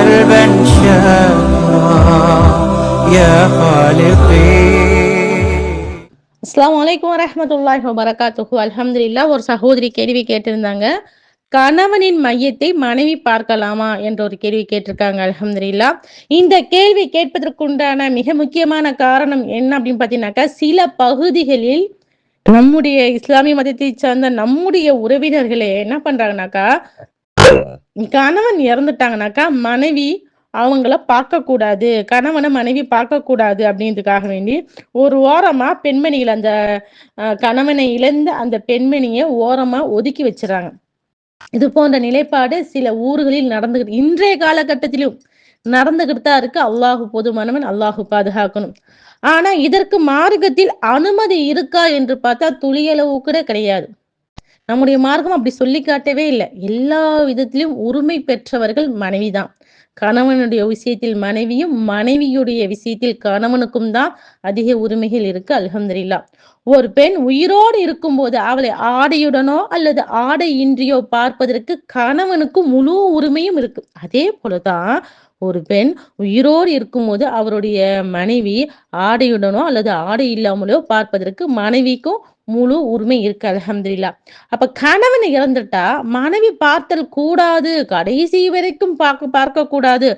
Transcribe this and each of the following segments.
قلبا شاكرا يا خالقي அஸ்லாம் வலைக்கம் வரமத்துல்லாஹி வபரகாத்துஹு அல்ஹம்துலில்லா ஒரு சகோதரி கேள்வி கேட்டிருந்தாங்க கணவனின் மையத்தை மனைவி பார்க்கலாமா என்ற ஒரு கேள்வி கேட்டிருக்காங்க அல்ஹம்துலில்லா இந்த கேள்வி கேட்பதற்குண்டான மிக முக்கியமான காரணம் என்ன அப்படின்னு பார்த்தீங்கன்னாக்கா சில பகுதிகளில் நம்முடைய இஸ்லாமிய மதத்தை சார்ந்த நம்முடைய உறவினர்களே என்ன பண்றாங்கனாக்கா கணவன் இறந்துட்டாங்கனாக்கா மனைவி அவங்கள பார்க்க கூடாது கணவனை மனைவி பார்க்க கூடாது அப்படின்றதுக்காக வேண்டி ஒரு ஓரமா பெண்மணிகள் அந்த கணவனை இழந்த அந்த பெண்மணியை ஓரமா ஒதுக்கி வச்சுறாங்க. இது போன்ற நிலைப்பாடு சில ஊர்களில் நடந்துகிட்டு இன்றைய காலகட்டத்திலும் நடந்துகிட்டு தான் இருக்கு. அல்லாஹு பொதுமானவன் அல்லாஹு பாதுகாக்கணும். ஆனா இதற்கு மார்க்கத்தில் அனுமதி இருக்கா என்று பார்த்தா துளியளவு கூட கிடையாது. நம்முடைய மார்க்கம் அப்படி சொல்லி காட்டவே இல்லை. எல்லா விதத்திலும் உரிமை பெற்றவர்கள் மனைவிதான். கணவனுடைய விஷயத்தில் மனைவியும் மனைவியுடைய விஷயத்தில் கணவனுக்கும் தான் அதிக உரிமைகள் இருக்கு அல்ஹம்துலில்லா. ஒரு பெண் உயிரோடு இருக்கும்போது அவளை ஆடையுடனோ அல்லது ஆடை இன்றியோ பார்ப்பதற்கு கணவனுக்கு முழு உரிமையும் இருக்கு. அதே போலதான் ஒரு பெண் உயிரோடு இருக்கும்போது அவருடைய மனைவி ஆடையுடனோ அல்லது ஆடை இல்லாமலோ பார்ப்பதற்கு மனைவிக்கும் முழு உரிமை இருக்கு அலமதுல்லா அப்ப கணவன் இறந்துட்டா மனைவி பார்த்தல் கூடாது கடைசி வரைக்கும் பார்க்க பார்க்க கூடாது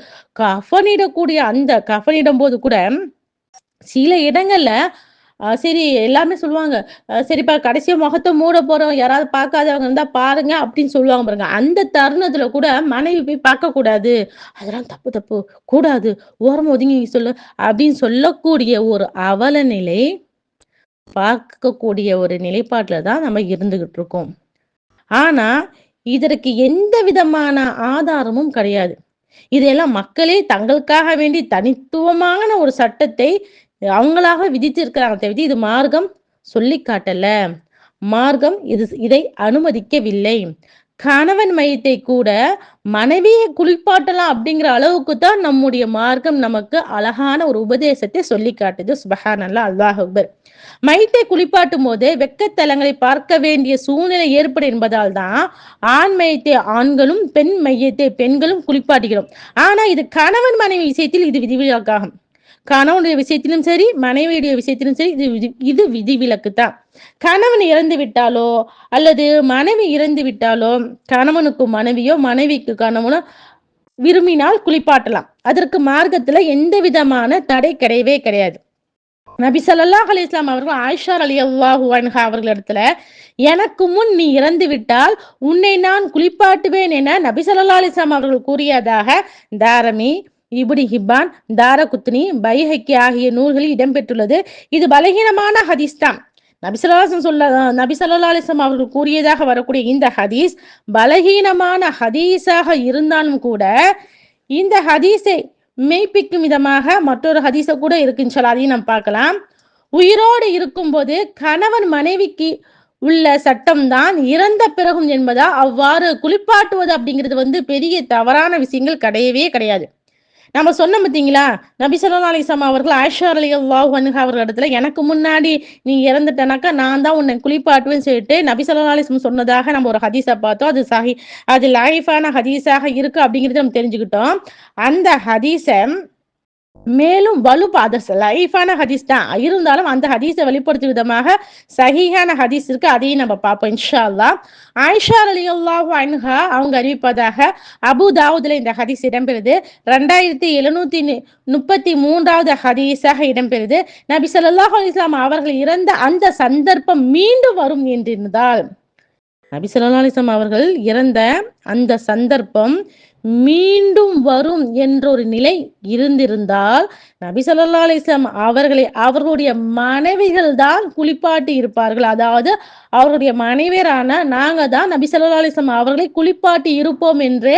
கஃனிடக்கூடிய அந்த கஃனிடும் போது கூட சில இடங்கள்ல சரி எல்லாமே சொல்லுவாங்க. சரிப்பா கடைசியா முகத்தை மூட போறோம் யாராவது பார்க்காதவங்க இருந்தா பாருங்க அப்படின்னு சொல்லுவாங்க பாருங்க. அந்த தருணத்துல கூட மனைவி போய் பார்க்க கூடாது அதெல்லாம் தப்பு தப்பு. கூடாது. ஓரம் ஒதுங்கி சொல்லு அப்படின்னு சொல்லக்கூடிய ஒரு அவல நிலை பார்க்கக்கூடிய ஒரு நிலைப்பாட்டில் தான் நம்ம இருந்துகிட்டு இருக்கோம். ஆனா இதற்கு எந்த விதமான ஆதாரமும் கிடையாது. இதையெல்லாம் மக்களே தங்களுக்காக வேண்டி தனித்துவமான ஒரு சட்டத்தை அவங்களாக விதித்திருக்கிறாங்க தவிர இது மார்க்கம் சொல்லி காட்டல மார்க்கம் இது இதை அனுமதிக்கவில்லை. கணவன் மையத்தை கூட மனைவியை குளிப்பாட்டலாம் அப்படிங்கிற அளவுக்கு தான் நம்முடைய மார்க்கம் நமக்கு அழகான ஒரு உபதேசத்தை சொல்லி காட்டுது. சுபஹானல்லா அல்லாஹ் அக்பர். மையத்தை குளிப்பாட்டும் போது வெக்கத்தலங்களை பார்க்க வேண்டிய சூழ்நிலை ஏற்படும் என்பதால் தான் ஆண் மையத்தை ஆண்களும் பெண் மையத்தை பெண்களும் குளிப்பாட்டுகிறோம். ஆனா இது கணவன் மனைவி விஷயத்தில் இது விதிவிலக்காகும். கணவனுடைய விஷயத்திலும் சரி மனைவியுடைய விஷயத்திலும் சரி இது இது விதிவிலக்கு தான் கணவன் இறந்து விட்டாலோ அல்லது மனைவி இறந்து விட்டாலோ கணவனுக்கு மனைவியோ மனைவிக்கு கணவனோ விரும்பினால் குளிப்பாட்டலாம். அதற்கு மார்க்கத்துல எந்த விதமான தடை கிடையவே கிடையாது. நபி ஸல்லல்லாஹு அலி இஸ்லாம் அவர்கள் ஆயிஷா ரலியல்லாஹு அன்ஹா அவர்களிடத்துல எனக்கு முன் நீ இறந்து விட்டால் உன்னை நான் குளிப்பாட்டுவேன் என நபி சல்லா அலைஹி அவர்கள் கூறியதாக தாரமி இபுடி ஹிப்பான் தாரகுத்னி பைஹக்கி ஆகிய நூல்களில் இடம்பெற்றுள்ளது. இது பலகீனமான ஹதீஸ் தான் நபிசல்லாசம் சொல்ல நபிசல்லாசம் அவர்கள் கூறியதாக வரக்கூடிய இந்த ஹதீஸ் பலகீனமான ஹதீஸாக இருந்தாலும் கூட இந்த ஹதீஸை மெய்ப்பிக்கும் விதமாக மற்றொரு ஹதீஸை கூட இருக்குன்னு சொல்ல அதையும் நம்ம பார்க்கலாம். உயிரோடு இருக்கும்போது கணவன் மனைவிக்கு உள்ள சட்டம் தான் இறந்த பிறகும் என்பதா அவ்வாறு குளிப்பாட்டுவது அப்படிங்கிறது வந்து பெரிய தவறான விஷயங்கள் கிடையவே கிடையாது. நம்ம சொன்ன பார்த்தீங்களா? நபி சொல்லா அலிஸ்லாம் அவர்கள் ஆயிஷா அலி அல்லாஹ் அவர்கள் இடத்துல எனக்கு முன்னாடி நீ இறந்துட்டனாக்கா நான் தான் உன்னை குளிப்பாட்டுவேன்னு சொல்லிட்டு நபி சொல்லா அலிஸ்லாம் சொன்னதாக நம்ம ஒரு ஹதீஸை பார்த்தோம். அது சஹி அது லைஃபான ஹதீஸாக இருக்கு அப்படிங்கிறது நம்ம தெரிஞ்சுக்கிட்டோம். அந்த ஹதீஸை மேலும் வலு அது லைஃபான ஹதீஸ் தான். இருந்தாலும் அந்த ஹதீஸை வெளிப்படுத்தும் விதமாக சஹீஹான ஹதீஸ் இருக்கு. அதையும் நம்ம பார்ப்போம் இன்ஷா அல்லாஹ் ஆயிஷா அலி அல்லாஹ் அன்ஹா அவங்க அறிவிப்பதாக அபு தாவூதுல இந்த ஹதீஸ் இடம்பெறுது. ரெண்டாயிரத்தி எழுநூத்தி முப்பத்தி மூன்றாவது ஹதீஸாக இடம்பெறுது. நபி ஸல்லல்லாஹு இஸ்லாம் அவர்கள் இறந்த அந்த சந்தர்ப்பம் மீண்டும் வரும் என்றிருந்தால் நபி சொல்லா அலிஸ்லாம் அவர்கள் இறந்த அந்த சந்தர்ப்பம் மீண்டும் வரும் என்ற ஒரு நிலை இருந்திருந்தால் நபி ஸல்லல்லாஹு அலைஹி அவர்களை அவர்களுடைய மனைவிகள் தான் குளிப்பாட்டி இருப்பார்கள். அதாவது அவர்களுடைய மனைவியரான நாங்க தான் நபி ஸல்லல்லாஹு அலைஹி அவர்களை குளிப்பாட்டி இருப்போம் என்று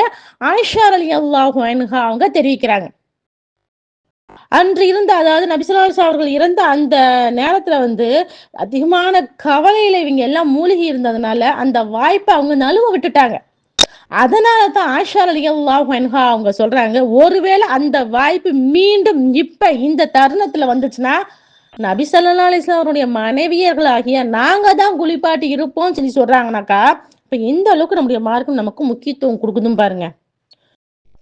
ஆயிஷா ரலியல்லாஹு அன்ஹா அவங்க தெரிவிக்கிறாங்க. அன்று இருந்த அதாவது நபிசுல்லாஸ் அவர்கள் இறந்த அந்த நேரத்துல வந்து அதிகமான கவலையில இவங்க எல்லாம் மூழ்கி இருந்ததுனால அந்த வாய்ப்பை அவங்க நழுவ விட்டுட்டாங்க. அதனால தான் ஆஷா அலியல்லாஹ் அன்ஹா அவங்க சொல்றாங்க ஒருவேளை அந்த வாய்ப்பு மீண்டும் இப்ப இந்த தருணத்துல வந்துச்சுன்னா நபி சல்லா அலைஹி மனைவியர்களாகிய அவருடைய நாங்க தான் குளிப்பாட்டி இருப்போம் சொல்லி சொல்றாங்கனாக்கா இப்ப எந்த அளவுக்கு நம்முடைய மார்க்கம் நமக்கு முக்கியத்துவம் கொடுக்குதும் பாருங்க.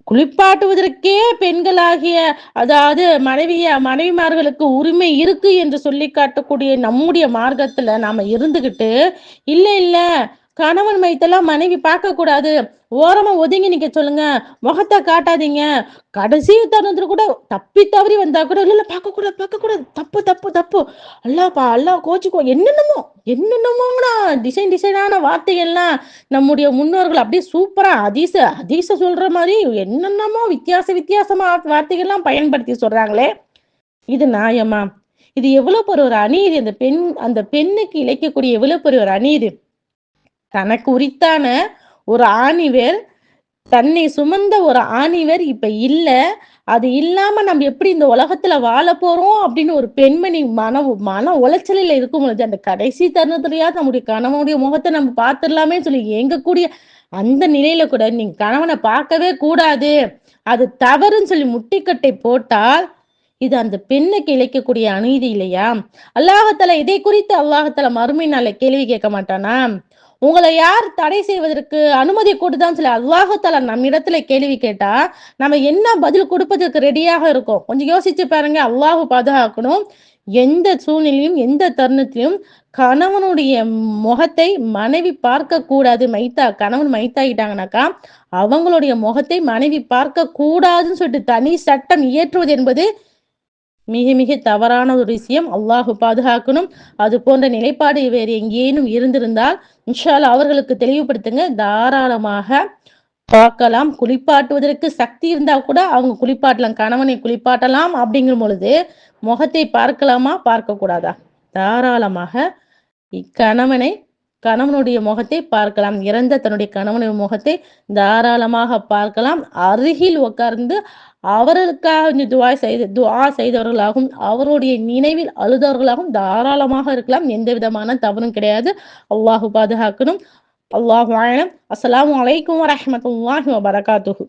குளிப்பாட்டுவதற்கே பெண்களாகிய அதாவது மனைவிய மனைவிமார்களுக்கு உரிமை இருக்கு என்று சொல்லி காட்டக்கூடிய நம்முடைய மார்க்கத்துல நாம இருந்துகிட்டு இல்லை இல்லை கணவன் மைத்தெல்லாம் மனைவி பார்க்க கூடாது ஓரமா ஒதுங்கி நிக்க சொல்லுங்க. முகத்தை காட்டாதீங்க. கடைசி தருணத்துல கூட தப்பி தவறி வந்தா கூட இல்ல இல்ல பார்க்க கூடாது பார்க்க கூடாது தப்பு தப்பு தப்பு. அல்லாப்பா அல்லா கோச்சுக்கோ. என்னென்னமோ என்னென்னமோங்கடா. டிசைன் டிசைனான வார்த்தைகள்லாம் நம்முடைய முன்னோர்கள் அப்படியே சூப்பரா அதிச அதிச சொல்ற மாதிரி என்னென்னமோ வித்தியாச வித்தியாசமா வார்த்தைகள்லாம் பயன்படுத்தி சொல்றாங்களே. இது நியாயமா? இது எவ்வளவு பெரிய ஒரு அநீதி. அந்த பெண் அந்த பெண்ணுக்கு இழைக்கக்கூடிய எவ்வளவு பெரிய ஒரு அநீதி. தனக்கு உரித்தான ஒரு ஆணிவேர் தன்னை சுமந்த ஒரு ஆணிவர் இப்ப இல்ல. அது இல்லாம நம்ம எப்படி இந்த உலகத்துல வாழ போறோம் அப்படின்னு ஒரு பெண்மணி மன மன உளைச்சலில் இருக்கும் பொழுது அந்த கடைசி தருணத்துலயாவது நம்முடைய கணவனுடைய முகத்தை நம்ம பார்த்துடலாமே சொல்லி ஏங்கக்கூடிய அந்த நிலையில கூட நீங்க கணவனை பார்க்கவே கூடாது. அது தவறுன்னு சொல்லி முட்டிக்கட்டை போட்டால் இது அந்த பெண்ணுக்கு இழைக்கக்கூடிய அநீதி இல்லையா? அல்லாஹத்தால இதை குறித்து அல்லாஹத்தால மறுமை நாள கேள்வி கேட்க மாட்டானா? உங்களை யார் தடை செய்வதற்கு அனுமதி கொடுத்தான்னு சொல்லி அல்லாஹத்தால நம்ம இடத்துல கேள்வி கேட்டா நம்ம என்ன பதில் கொடுப்பதற்கு ரெடியாக இருக்கோம்? கொஞ்சம் யோசிச்சு பாருங்க அல்லாஹு பாதுகாக்கணும். எந்த சூழ்நிலையும் எந்த தருணத்திலும் கணவனுடைய முகத்தை மனைவி பார்க்க கூடாது. மைத்தா கணவன் மைத்தாகிட்டாங்கனாக்கா அவங்களுடைய முகத்தை மனைவி பார்க்க கூடாதுன்னு சொல்லிட்டு தனி சட்டம் இயற்றுவது என்பது மிக மிக தவறான ஒரு விஷயம். அல்லாஹு பாதுகாக்கணும். அது போன்ற நிலைப்பாடு வேறு எங்கேனும் இருந்திருந்தால் இன்ஷால் அவர்களுக்கு தெளிவுபடுத்துங்க. தாராளமாக பார்க்கலாம். குளிப்பாட்டுவதற்கு சக்தி இருந்தா கூட அவங்க குளிப்பாட்டலாம். கணவனை குளிப்பாட்டலாம் அப்படிங்கும் பொழுது முகத்தை பார்க்கலாமா? பார்க்க கூடாதா தாராளமாக இக்கணவனை கணவனுடைய முகத்தை பார்க்கலாம். இறந்த தன்னுடைய கணவனுடைய முகத்தை தாராளமாக பார்க்கலாம். அருகில் உட்கார்ந்து அவர்களுக்காக துவா செய்து துவா செய்தவர்களாகவும் அவருடைய நினைவில் அழுதவர்களாகவும் தாராளமாக இருக்கலாம். எந்த விதமான தவறும் கிடையாது. அல்லாஹு பாதுகாக்கணும். அல்லாஹு ஆலம். அஸ்லாம் வலைக்கம் வரமத்துல்லாஹி வபரகாத்துஹு.